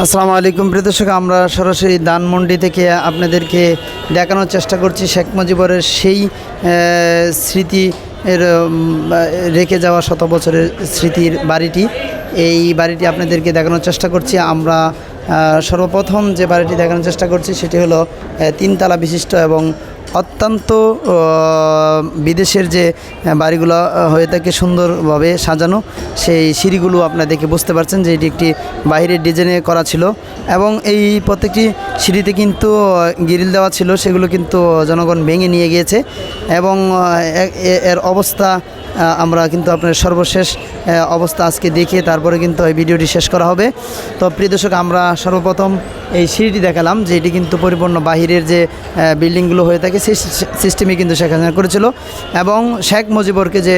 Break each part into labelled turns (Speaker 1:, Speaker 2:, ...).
Speaker 1: আসসালামু আলাইকুম প্রিয় দর্শক, আমরা সরাসরি দানমন্ডি থেকে আপনাদেরকে দেখানোর চেষ্টা করছি শেখ মুজিবরের সেই স্মৃতি, এর রেখে যাওয়া শত বছরের স্মৃতির বাড়িটি। এই বাড়িটি আপনাদেরকে দেখানোর চেষ্টা করছি। আমরা সর্বপ্রথম যে বাড়িটি দেখানোর চেষ্টা করছি সেটি হলো তিনতলা বিশিষ্ট এবং অত্যন্ত বিদেশের যে বাড়িগুলো হয়ে থাকে সুন্দরভাবে সাজানো, সেই সিঁড়িগুলো আপনারা দেখে বুঝতে পারছেন যে এটি একটি বাইরের ডিজাইনে করা ছিল। এবং এই প্রত্যেকটি সিঁড়িতে কিন্তু গিরিল দেওয়া ছিল, সেগুলো কিন্তু জনগণ ভেঙে নিয়ে গিয়েছে। এবং এর অবস্থা আমরা কিন্তু আপনার সর্বশেষ অবস্থা আজকে দেখে তারপরে কিন্তু এই ভিডিওটি শেষ করা হবে। তো প্রিয় দর্শক, আমরা সর্বপ্রথম এই সিঁড়িটি দেখালাম, যে এটি কিন্তু পরিপূর্ণ বাহিরের যে বিল্ডিংগুলো হয়ে থাকে সেই সিস্টেমে কিন্তু শেখ হাসিনা করেছিল। এবং শেখ মুজিবরকে যে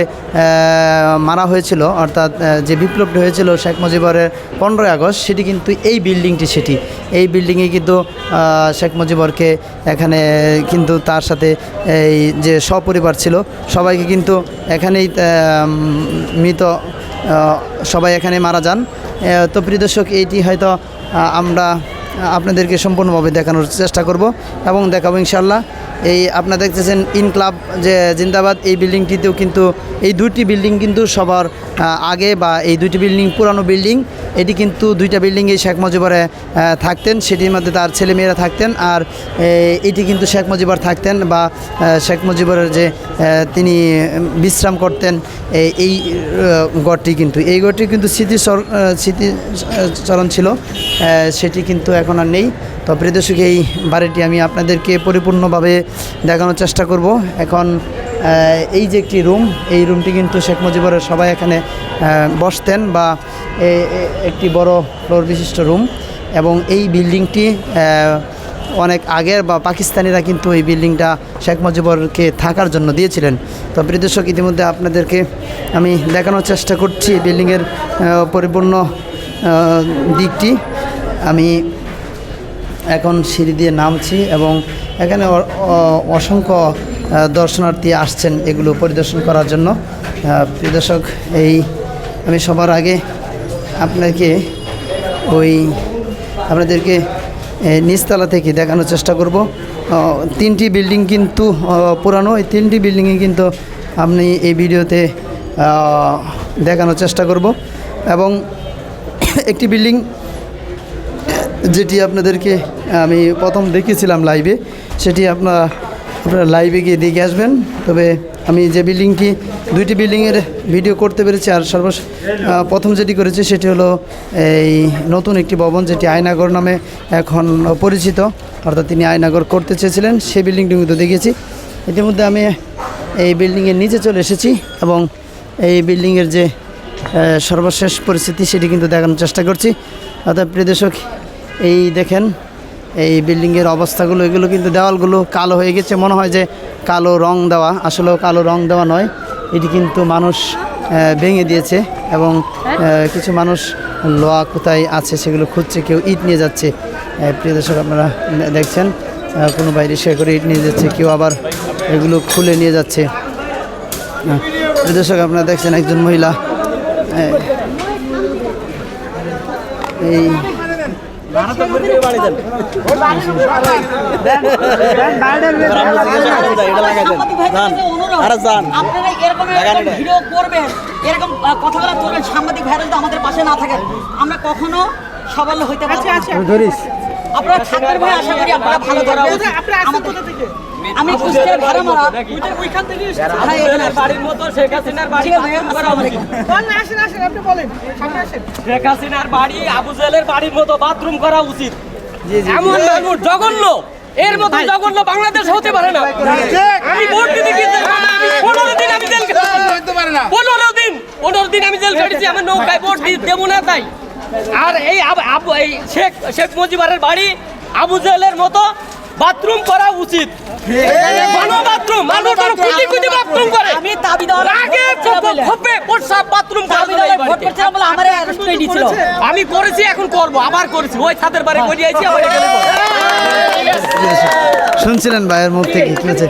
Speaker 1: মারা হয়েছিল, অর্থাৎ যে বিপ্লবটি হয়েছিল শেখ মুজিবরের পনেরোই আগস্ট, সেটি কিন্তু এই বিল্ডিংটি সেটি। এই বিল্ডিংয়ে কিন্তু শেখ মুজিবরকে এখানে কিন্তু তার সাথে এই যে সপরিবার ছিল, সবাইকে কিন্তু এখানেই মৃত সবাই এখানে মারা যান। তো প্রিয় দর্শক, এইটি হয়তো আমরা আপনাদেরকে সম্পূর্ণভাবে দেখানোর চেষ্টা করব এবং দেখাবো ইনশাল্লাহ এই আপনারা দেখতেছেন ইন ক্লাব যে জিন্দাবাদ, এই বিল্ডিংটিতেও কিন্তু এই দুইটি বিল্ডিং কিন্তু সবার আগে বা এই দুইটি বিল্ডিং পুরানো বিল্ডিং। এটি কিন্তু দুইটা বিল্ডিংয়ে শেখ মুজিবরে থাকতেন। সেটির মধ্যে তার ছেলেমেয়েরা থাকতেন আর এটি কিন্তু শেখ মুজিবর থাকতেন বা শেখ মুজিবরের যে তিনি বিশ্রাম করতেন এই গড়টি কিন্তু। এই গড়টি কিন্তু স্মৃতি স্মৃতিচরণ ছিল। সেটি কিন্তু এখন আর নেই। তো প্রিয়দর্শক এই বাড়িটি আমি আপনাদেরকে পরিপূর্ণভাবে দেখানোর চেষ্টা করব। এখন এই যে একটি রুম, এই রুমটি কিন্তু শেখ মুজিবরের সবাই এখানে বসতেন বা একটি বড় ফ্লোর বিশিষ্ট রুম এবং এই বিল্ডিংটি অনেক আগের বা পাকিস্তানিরা কিন্তু এই বিল্ডিংটা শেখ মুজিবরকে থাকার জন্য দিয়েছিলেন। তো প্রিয় দর্শক, ইতিমধ্যে আপনাদেরকে আমি দেখানোর চেষ্টা করছি বিল্ডিংয়ের পরিপূর্ণ দিকটি। আমি এখন সিঁড়ি দিয়ে নামছি এবং এখানে অসংখ্য দর্শনার্থী আসছেন এগুলো পরিদর্শন করার জন্য। দর্শক, এই আমি সবার আগে আপনাকে ওই আপনাদেরকে নিচতলা থেকে দেখানোর চেষ্টা করব। তিনটি বিল্ডিং কিন্তু পুরানো। এই তিনটি বিল্ডিংয়ে কিন্তু আপনি এই ভিডিওতে দেখানোর চেষ্টা করব। এবং একটি বিল্ডিং যেটি আপনাদেরকে আমি প্রথম দেখেছিলাম লাইভে সেটি আপনারা আপনারা লাইভে গিয়ে দেখে আসবেন। তবে আমি যে বিল্ডিংটি দুইটি বিল্ডিংয়ের ভিডিও করতে পেরেছি, আর সর্বশ প্রথম যেটি করেছি, সেটি হলো এই নতুন একটি ভবন, যেটি আয়নাগর নামে এখন পরিচিত। অর্থাৎ তিনি আয়নাগর করতে চেয়েছিলেন, সেই বিল্ডিংটি কিন্তু দেখেছি ইতিমধ্যে আমি এই বিল্ডিংয়ের নিচে চলে এসেছি এবং এই বিল্ডিংয়ের যে সর্বশেষ পরিস্থিতি, সেটি কিন্তু দেখানোর চেষ্টা করছি। অর্থাৎ প্রিয় দর্শক এই দেখেন এই বিল্ডিংয়ের অবস্থাগুলো এগুলো কিন্তু দেওয়ালগুলো কালো হয়ে গেছে। মনে হয় যে কালো রং দেওয়া আসলেও কালো রং দেওয়া নয়। এটি কিন্তু মানুষ ভেঙে দিয়েছে এবং কিছু মানুষ লোয়া কোথায় আছে সেগুলো খুঁজছে কেউ ইট নিয়ে যাচ্ছে। প্রিয় দর্শক আপনারা দেখছেন কোনো বাইরে সে করে ইট নিয়ে যাচ্ছে কেউ আবার এগুলো খুলে নিয়ে যাচ্ছে। প্রিয় দর্শক আপনারা দেখছেন একজন মহিলা এই
Speaker 2: ভিডিও করবেন এরকম কথাগুলো করবেন সাংবাদিক ভাইরাল তো আমাদের পাশে না থাকেন আমরা কখনো সবাল হইতে পারছি আপনারা থাকবেন ভাই আশা করি আপনারা ভালো থাকবেন আমি কুষ্টিয়ার ভাড়া মারা হ্যাঁ, এখানে
Speaker 3: বাড়ির মতো শেখ হাসিনার বাড়ি
Speaker 2: আছে ভাইয়া, আসসালামু আলাইকুম।
Speaker 3: শেখ হাসিনার বাড়ি আবু জেলের বাড়ির মতো বাথরুম করা উচিত। এমন মানুষ জঘন্য। এর মতো জঘন্য বাংলাদেশ হতে পারে না। আমি ভোট দিতে পনেরো দিন আমি জেল পনেরো দিন পনেরো দিন আমি জেল কেটেছি আমার নৌকায় ভোট দেবো না তাই। আর এই আবু এই শেখ শেখ মুজিবারের বাড়ি আবু জেলের মতো বাথরুম করা উচিত। মানব বাথরুম কোটি কোটি বাথরুম করে।
Speaker 2: আমি দাবি দেওয়ার
Speaker 3: আগে খপে প্রসাব বাথরুম
Speaker 2: দাবি দেওয়ার ভোট করছিলাম বলে আমার অ্যারেস্ট করে দিয়েছিল।
Speaker 3: আমি করেছি এখন করব আবার করেছি। ওই ছাদের বাড়ি করে আইছি আবার এখানে
Speaker 1: শুনছিলেন ভাইয়ের মুখ থেকে কি হয়েছে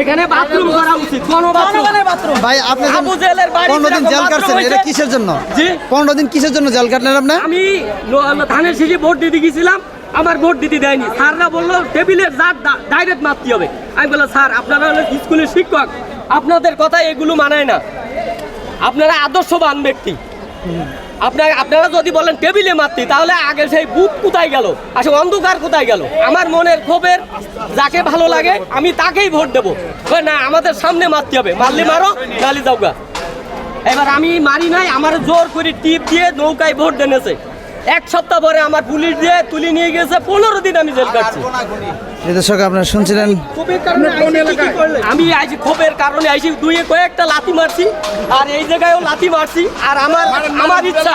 Speaker 3: এখানে বাথরুম করা উচিত কোন বাথরুম।
Speaker 1: ভাই আপনি
Speaker 3: আবু জেলের বাড়ি
Speaker 1: দিন জেল কাটছেন এটা কিসের জন্য?
Speaker 3: জি?
Speaker 1: পনেরো দিন কিসের জন্য জেল কাটলেন আপনি?
Speaker 3: আমি ন- ধানের শেষে ভোট দিতে গেছিলাম আমার ভোট দিতে দেয়নি। স্যাররা বলল টেবিলের জাত ডাইরেক্ট মারতে হবে। আমি বললাম, স্যার, আপনারা হলো স্কুলের শিক্ষক। আপনাদের কথা এগুলো মানায় না। আপনারা আদর্শবান ব্যক্তি। আপনার, আপনারা যদি বলেন টেবিলে মারতি তাহলে আগে সেই বুথ কোথায় গেল? আসলে অন্ধকার কোথায় গেল? আমার মনের ক্ষোভের যাকে ভালো লাগে, আমি তাকেই ভোট দেবো। না, আমাদের সামনে মারতে হবে। মারলে মারো, গালি যাওগা এবার আমি মারি নাই, আমার জোর করে টিপ দিয়ে নৌকায় ভোট দেনেছে এক সপ্তাহ পরে আমার পুলিশ দিয়ে তুলে নিয়ে গেছে পনেরো দিন আমি জেল কাটছি।
Speaker 1: দর্শক আপনারা শুনছিলেন?
Speaker 3: আমি আইছি ক্ষোভের কারণে আইছি দুই কয়েকটা লাথি মারছি আর এই জায়গায়ও লাথি মারছি আর আমার আমার ইচ্ছা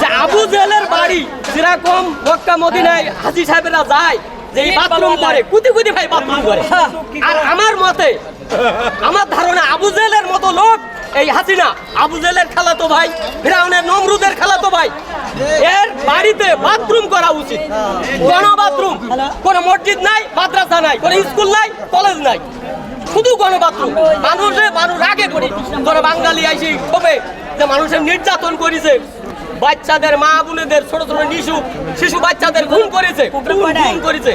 Speaker 3: যে আবু জেলের বাড়ি যেরকম মক্কা মদিনায় হাজি সাহেবেরা যায় যে এই বাথরুম করে কুতি কুতি ভাই বাথরুম করে। আর আমার মতে আমার ধারণা আবু জেলের মতো লোক, এই হাসিনা, আবু জেলের খালাতো ভাই, ফিরাউনের নমরুদের খালাতো ভাই। এর বাড়িতে বাথরুম করা উচিত। গণ বাথরুম, কোনো মসজিদ নাই, মাদ্রাসা নাই, কোনো স্কুল নাই, কলেজ নাই। শুধু গণবাথরুম মানুষে মানুষ আগে করি। ধরো বাঙালি আইসি ক্ষোভে যে মানুষের নির্যাতন করেছে। বাচ্চাদের মা বোনেদের ছোট ছোট শিশু শিশু বাচ্চাদের ঘুম করেছে খুন খুন করেছে।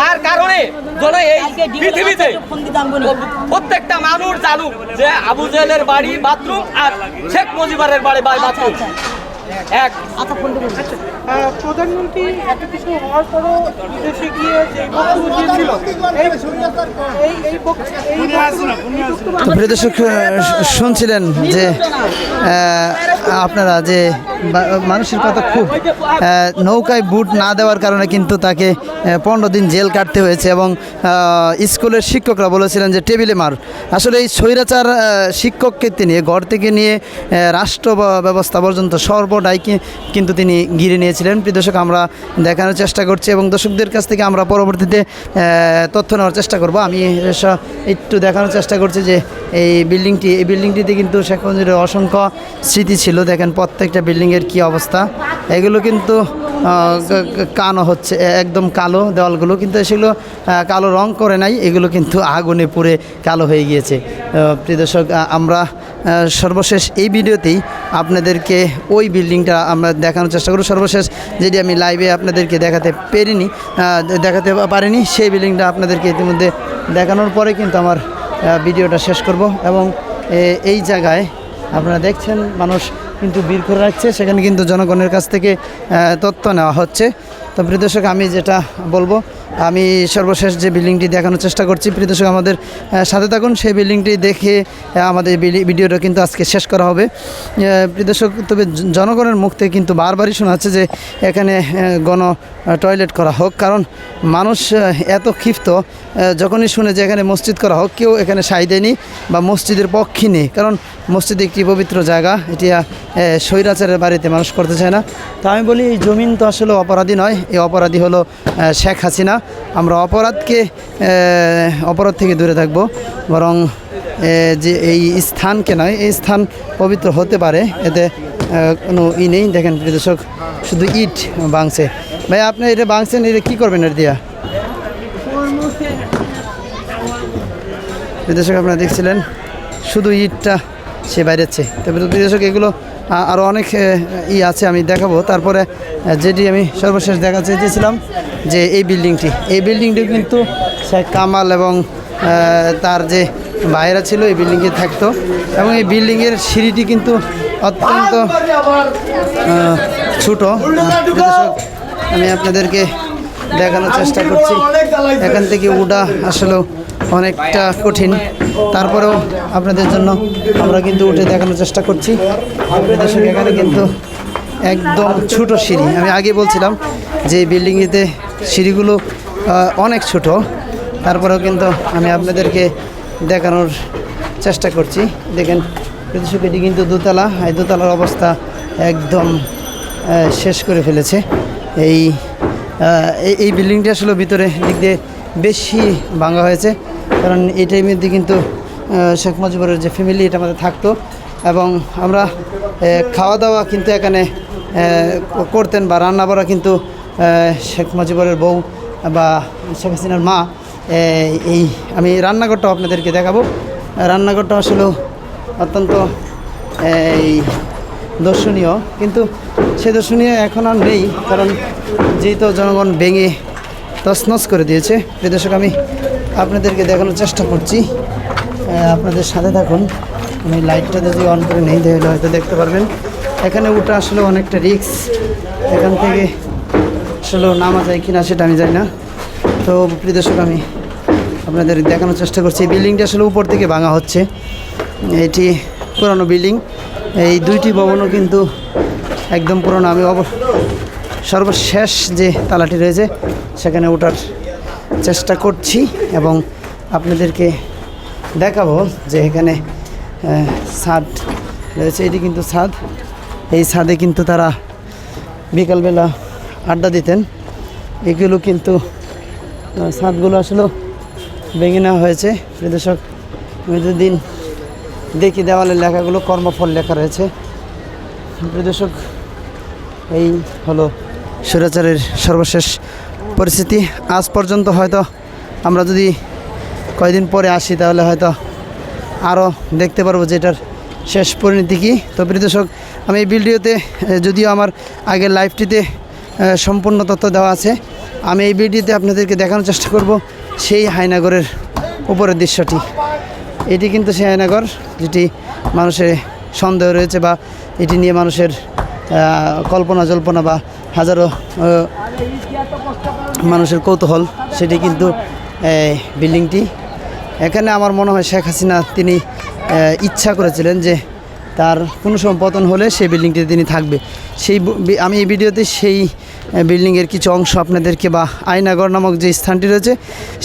Speaker 3: তার কারণে এই পৃথিবীতে। প্রত্যেকটা মানুষ জানুক যে আবু জেলের বাড়ি বাথরুম আর শেখ মুজিবারের বাড়ি বাড়ি বাথরুম। এক।
Speaker 2: আচ্ছা দেবো।
Speaker 4: আহ, প্রধানমন্ত্রী এত কিছু হওয়ার পরও বিদেশে গিয়ে যে বক্তব্য দিয়েছিল এই- এই
Speaker 1: তো প্রিয় দর্শক শুনছিলেন যে আপনারা যে মানুষের কথা খুব নৌকায় বুট না দেওয়ার কারণে কিন্তু তাকে পনেরো দিন জেল কাটতে হয়েছে এবং স্কুলের শিক্ষকরা বলেছিলেন যে টেবিলে মার। আসলে এই স্বৈরাচার শিক্ষককে তিনি ঘর থেকে নিয়ে রাষ্ট্র ব্যবস্থা পর্যন্ত সর্বদাই কিন্তু তিনি ঘিরে নিয়েছিলেন। প্রিয় দর্শক আমরা দেখানোর চেষ্টা করছি এবং দর্শকদের কাছ থেকে আমরা পরবর্তীতে তথ্য নেওয়ার চেষ্টা করব। আমি একটু দেখানোর চেষ্টা করছি যে এই বিল্ডিংটি, এই বিল্ডিংটিতে কিন্তু শেখ মুজিবের অসংখ্য স্মৃতি ছিল। দেখেন প্রত্যেকটা বিল্ডিংয়ের কী অবস্থা। এগুলো কিন্তু কানো হচ্ছে একদম কালো দেওয়ালগুলো। কিন্তু সেগুলো কালো রং করে নাই। এগুলো কিন্তু আগুনে পুড়ে কালো হয়ে গিয়েছে। প্রিয় দর্শক আমরা সর্বশেষ এই ভিডিওতেই আপনাদেরকে ওই বিল্ডিংটা আমরা দেখানোর চেষ্টা করব। সর্বশেষ যেটি আমি লাইভে আপনাদেরকে দেখাতে পেরিনি দেখাতে পারিনি, সেই বিল্ডিংটা আপনাদেরকে ইতিমধ্যে দেখানোর পরে কিন্তু আমার ভিডিওটা শেষ করব এবং এই জায়গায় আপনারা দেখছেন মানুষ কিন্তু বীর করে রাখছে, সেখানে কিন্তু জনগণের কাছ থেকে তথ্য নেওয়া হচ্ছে। তো প্রিয় দর্শক, আমি যেটা বলব আমি সর্বশেষ যে বিল্ডিংটি দেখানোর চেষ্টা করছি প্রিয় দর্শক আমাদের সাথে থাকুন। সেই বিল্ডিংটি দেখে আমাদের ভিডিওটা কিন্তু আজকে শেষ করা হবে। আহ, প্রিয় দর্শক তবে জনগণের মুখ থেকে কিন্তু বারবারই শোনা যাচ্ছে যে এখানে গণ টয়লেট করা হোক। কারণ মানুষ এত ক্ষিপ্ত যখনই শুনে যে এখানে মসজিদ করা হোক কেউ এখানে সাই দেয়নি বা মসজিদের পক্ষে নেই। কারণ মসজিদ একটি পবিত্র জায়গা এটি স্বৈরাচারের বাড়িতে মানুষ করতে চায় না। তো আমি বলি এই জমিন তো আসলে অপরাধী নয়। এই অপরাধী হলো শেখ হাসিনা। আমরা অপরাধকে অপরাধ থেকে দূরে থাকব। বরং যে এই স্থানকে নয়, এই স্থান পবিত্র হতে পারে। এতে কোনো ই নেই। দেখেন দর্শক শুধু ইট বাংছে ভাই, আপনি এটা বাংছেন এটা কী করবেন এটা দিয়া? বিদেশক আপনারা দেখছিলেন, শুধু ইটটা সে বাইরেছে। তবে বিদেশক এগুলো আরও অনেক ই আছে আমি দেখাবো। তারপরে যেটি আমি সর্বশেষ দেখা চেয়েছিলাম যে এই বিল্ডিংটি। এই বিল্ডিংটি কিন্তু শেখ কামাল এবং তার যে ভাইয়েরা ছিল এই বিল্ডিংয়ে থাকতো। এবং এই বিল্ডিংয়ের সিঁড়িটি কিন্তু অত্যন্ত ছোট। আমি আপনাদেরকে দেখানোর চেষ্টা করছি। এখান থেকে উঠা আসলেও অনেকটা কঠিন। তারপরেও আপনাদের জন্য আমরা কিন্তু উঠে দেখানোর চেষ্টা করছি। আপনাদের সঙ্গে এখানে কিন্তু একদম ছোট সিঁড়ি। আমি আগে বলছিলাম যে বিল্ডিংয়েতে সিঁড়িগুলো অনেক ছোট। তারপরেও কিন্তু আমি আপনাদেরকে দেখানোর চেষ্টা করছি। দেখেন, প্রতিশোধ কিন্তু দোতলা। এই দোতলার অবস্থা একদম শেষ করে ফেলেছে। এই এই বিল্ডিংটি আসলে ভিতরে দিক দিয়ে বেশি ভাঙা হয়েছে। কারণ এই টাইমের দিয়ে কিন্তু শেখ মুজিবুরের যে ফ্যামিলি এটা আমাদের থাকতো। এবং আমরা খাওয়া দাওয়া কিন্তু এখানে করতেন বা রান্না করা কিন্তু শেখ মুজিবুরের বউ বা শেখ হাসিনার মা এই- এই, আমি রান্নাঘরটাও আপনাদেরকে দেখাবো। রান্নাঘরটা আসলে অত্যন্ত এই দর্শনীয়। কিন্তু সে দর্শনীয় এখন আর নেই, কারণ যেহেতু জনগণ ভেঙে তছনছ করে দিয়েছে, প্রিয় দর্শক, আমি আপনাদেরকে দেখানোর চেষ্টা করছি। আপনাদের সাথে থাকুন। আমি লাইটটা যদি অন করে নেই, তাহলে হয়তো দেখতে পারবেন। এখানে উঠা আসলে অনেকটা রিক্স এখান থেকে আসলে নামা যায় কিনা সেটা আমি জানি না। তো প্রিয় দর্শক, আমি আপনাদের দেখানোর চেষ্টা করছি। এই বিল্ডিংটা আসলে উপর থেকে ভাঙা হচ্ছে। এটি পুরানো বিল্ডিং। এই দুইটি ভবনও কিন্তু একদম পুরনো। আমি অব সর্বশেষ যে তালাটি রয়েছে, সেখানে ওঠার চেষ্টা করছি এবং আপনাদেরকে দেখাবো যে এখানে ছাদ রয়েছে। এটি কিন্তু ছাদ এই ছাদে কিন্তু তারা বিকালবেলা আড্ডা দিতেন। এগুলো কিন্তু ছাদগুলো আসলে ভেঙে নেওয়া হয়েছে। প্রদর্শক দিন দেখি দেওয়ালের লেখাগুলো, কর্মফল লেখা রয়েছে। প্রদর্শক এই হলো স্বৈরাচারের সর্বশেষ পরিস্থিতি আজ পর্যন্ত হয়তো আমরা যদি কয়দিন পরে আসি, তাহলে হয়তো আরও দেখতে পারব যে এটার শেষ পরিণতি কী। তো প্রিয় দর্শক, আমি এই ভিডিওতে যদিও আমার আগের লাইভটিতে সম্পূর্ণ তথ্য দেওয়া আছে, আমি এই ভিডিওতে আপনাদেরকে দেখানোর চেষ্টা করব সেই হায়নাগরের উপরের দৃশ্যটি। এটি কিন্তু সেই হায়নাগর যেটি মানুষের সন্দেহ রয়েছে বা এটি নিয়ে মানুষের কল্পনা জল্পনা বা হাজারো মানুষের কৌতূহল, সেটি কিন্তু বিল্ডিংটি। এখানে আমার মনে হয় শেখ হাসিনা তিনি ইচ্ছা করেছিলেন যে তার কোনো সময় পতন হলে সেই বিল্ডিংটিতে তিনি থাকবে। সেই আমি এই ভিডিওতে সেই বিল্ডিংয়ের কিছু অংশ আপনাদেরকে বা আয়নাগর নামক যে স্থানটি রয়েছে,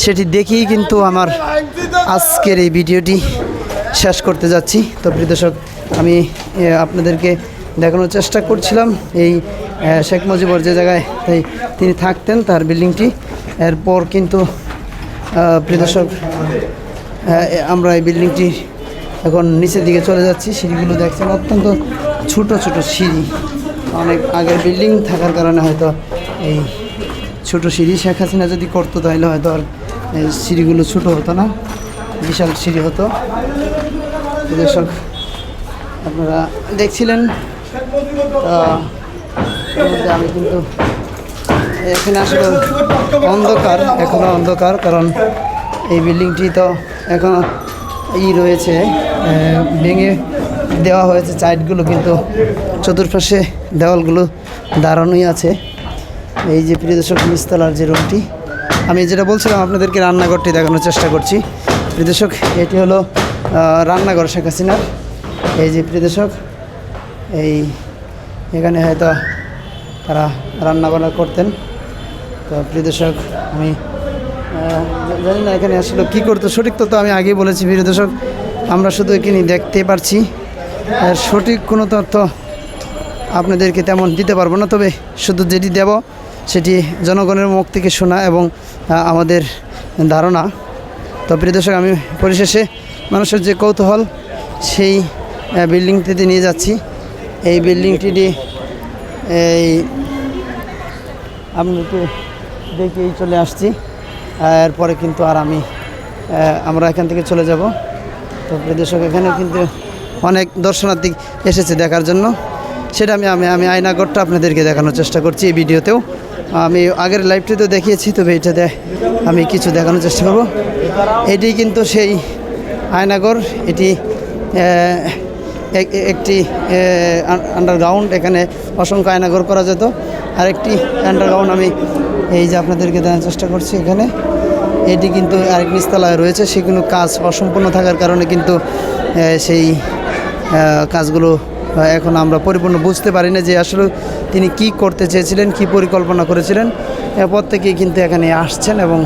Speaker 1: সেটি দেখেই কিন্তু আমার আজকের এই ভিডিওটি শেষ করতে যাচ্ছি। তো প্রিয় দর্শক, আমি আপনাদেরকে দেখানোর চেষ্টা করছিলাম এই শেখ মুজিবর যে জায়গায় তাই তিনি থাকতেন তার বিল্ডিংটি। এরপর কিন্তু আহ, প্রিয় দর্শক এ- আমরা এই বিল্ডিংটি এখন নিচের দিকে চলে যাচ্ছি। সিঁড়িগুলো দেখছেন অত্যন্ত ছোট ছোট সিঁড়ি। অনেক আগের বিল্ডিং থাকার কারণে হয়তো এই ছোট সিঁড়ি শেখ হাসিনা যদি করতো তাহলে হয়তো আর সিঁড়িগুলো ছোট হতো না বিশাল সিঁড়ি হতো। দর্শক আপনারা দেখছিলেন আমি কিন্তু এখানে আসলে অন্ধকার, এখনও অন্ধকার, কারণ এই বিল্ডিংটি তো এখনও ই রয়েছে ভেঙে দেওয়া হয়েছে সাইডগুলো, কিন্তু চতুর্পাশে দেওয়ালগুলো দাঁড়ানোই আছে। এই যে প্রিয় দর্শক যে রুমটি, আমি যেটা বলছিলাম আপনাদেরকে রান্নাঘরটি দেখানোর চেষ্টা করছি। প্রিয় দর্শক, এটি হলো রান্নাঘর শেখ হাসিনার। এই যে প্রিয় দর্শক, এই এখানে হয়তো তারা রান্না বান্না করতেন। তো প্রিয় দর্শক, আমি জানি না এখানে আসলে কী করতো। সঠিক তথ্য আমি আগেই বলেছি প্রিয় দর্শক, আমরা শুধু এখানে দেখতে পারছি। আর সঠিক কোনো তথ্য আপনাদেরকে তেমন দিতে পারব না, তবে শুধু যেটি দেব সেটি জনগণের মুখ থেকে শোনা এবং আমাদের ধারণা। তো প্রিয় দর্শক, আমি পরিশেষে মানুষের যে কৌতূহল, সেই বিল্ডিংটিতে নিয়ে যাচ্ছি। এই বিল্ডিংটি এই আপনাকে দেখেই চলে আসছি। এরপরে কিন্তু আর আমি আমরা এখান থেকে চলে যাব। তো দর্শক এখানে কিন্তু অনেক দর্শনার্থী এসেছে দেখার জন্য। সেটা আমি আমি আমি আয়নাগরটা আপনাদেরকে দেখানোর চেষ্টা করছি এই ভিডিওতেও। আমি আগের লাইভটিতেও দেখিয়েছি, তবে এটাতে আমি কিছু দেখানোর চেষ্টা করব। এটি কিন্তু সেই আয়নাগর এটি একটি আন্ডারগ্রাউন্ড এখানে অসংখ্য আয়নাগর করা যেত। আরেকটি আন্ডারগ্রাউন্ড আমি এই যে আপনাদেরকে দেওয়ার চেষ্টা করছি এখানে। এটি কিন্তু আরেক নিচতলায় রয়েছে সেগুলো কাজ অসম্পূর্ণ থাকার কারণে কিন্তু সেই কাজগুলো এখন আমরা পরিপূর্ণ বুঝতে পারি না যে আসলে তিনি কি করতে চেয়েছিলেন কি পরিকল্পনা করেছিলেন। আহ, প্রত্যেকেই কিন্তু এখানে আসছেন এবং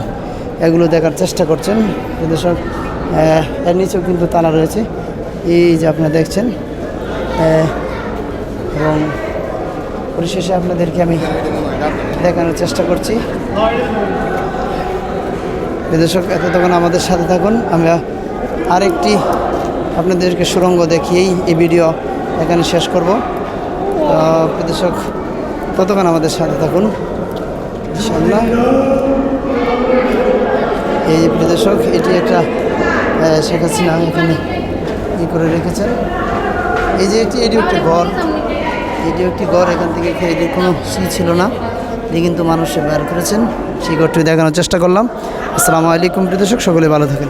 Speaker 1: এগুলো দেখার চেষ্টা করছেন। দর্শক আহ, এর নিচেও কিন্তু তালা রয়েছে। এই যে আপনারা দেখছেন এবং পরিশেষে আপনাদেরকে আমি দেখানোর চেষ্টা করছি। দর্শক, এতক্ষণ আমাদের সাথে থাকুন। আমরা আরেকটি আপনাদেরকে সুরঙ্গ দেখিয়েই এই ভিডিও এখানে শেষ করব। দর্শক, ততক্ষণ আমাদের সাথে থাকুন। এই যে প্রিয় দর্শক, এটি একটা শেখ হাসিনা এখানে করে রেখেছেন। এই যে একটি এটি একটি ঘর। এটি একটি ঘর, এখান থেকে দিয়ে কোনো সি ছিল না। এটি কিন্তু মানুষ বের করেছেন। সেই ঘরটি দেখানোর চেষ্টা করলাম। আসসালামু আলাইকুম, প্রিয় দর্শক, সকলে ভালো থাকেন।